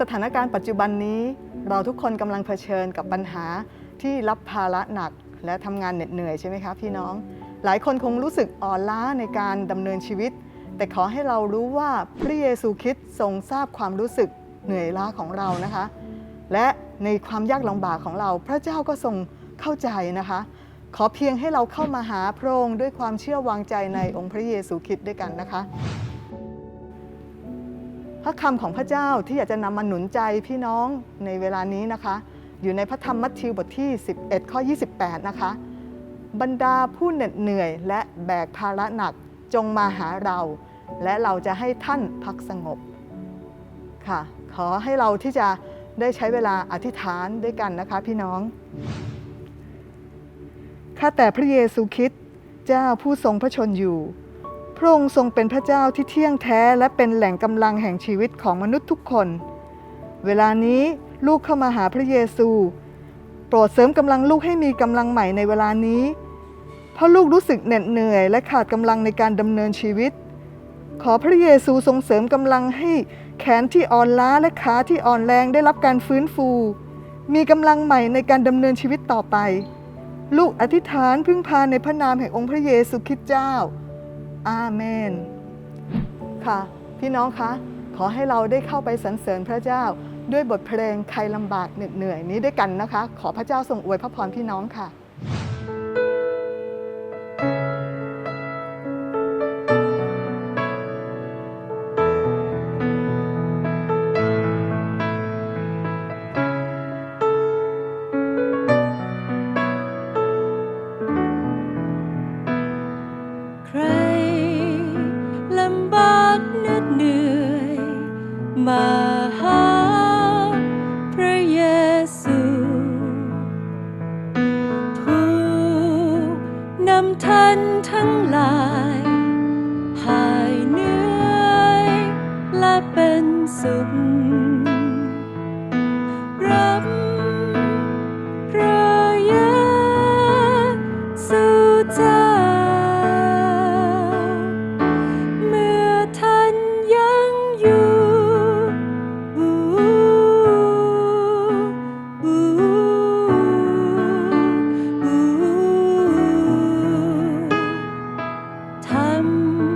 สถานการณ์ปัจจุบันนี้เราทุกคนกำลังเผชิญกับปัญหาที่รับภาระหนักและทำงานเหน็ดเหนื่อยใช่ไหมคะพี่น้อง หลายคนคงรู้สึกอ่อนล้าในการดำเนินชีวิต แต่ขอให้เรารู้ว่าพระเยซูคริสต์ทรงทราบความรู้สึก เหนื่อยล้าของเรานะคะ และในความยากลำบากของเรา พระเจ้าก็ทรงเข้าใจนะคะ ขอเพียงให้เราเข้ามาหาพระองค์ด้วยความเชื่อวางใจในองค์พระเยซูคริสต์ด้วยกันนะคะ พระคำของพระเจ้าที่อยากจะนำมาหนุนใจพี่น้องในเวลานี้นะคะ อยู่ในพระธรรมมัทธิวบทที่ 11 ข้อ 28 นะคะ บรรดาผู้เหน็ดเหนื่อย และแบกภาระหนักจงมาหาเรา และเราจะให้ท่านพักสงบค่ะ ขอให้เราที่จะได้ใช้เวลาอธิษฐานด้วยกันนะคะพี่น้อง ข้าแต่พระเยซูคริสต์เจ้าผู้ทรงพระชนอยู่ พระองค์ทรงเป็นพระเจ้าที่เที่ยงแท้และเป็นแหล่งกำลังแห่งชีวิตของมนุษย์ทุกคน เวลานี้ลูกเข้ามาหาพระเยซู โปรดเสริมกำลังลูกให้มีกำลังใหม่ในเวลานี้ เพราะลูกรู้สึกเหน็ดเหนื่อยและขาดกำลังในการดำเนินชีวิต ขอพระเยซูทรงเสริมกำลังให้แขนที่อ่อนล้าและขาที่อ่อนแรงได้รับการฟื้นฟู มีกำลังใหม่ในการดำเนินชีวิตต่อไป ลูกอธิษฐานพึ่งพาในพระนามแห่งองค์พระเยซูคริสต์เจ้า อาเมน ค่ะ พี่น้องคะ ขอให้เราได้เข้าไปสรรเสริญพระเจ้า ด้วยบทเพลงใครลำบากเหน็ดเหนื่อยนี้ด้วยกันนะคะ ขอพระเจ้าทรงอวยพระพรพี่น้องค่ะ มาหาพระเยซูผู้นำท่านทั้งหลายหายเหนื่อยและเป็นสุข ท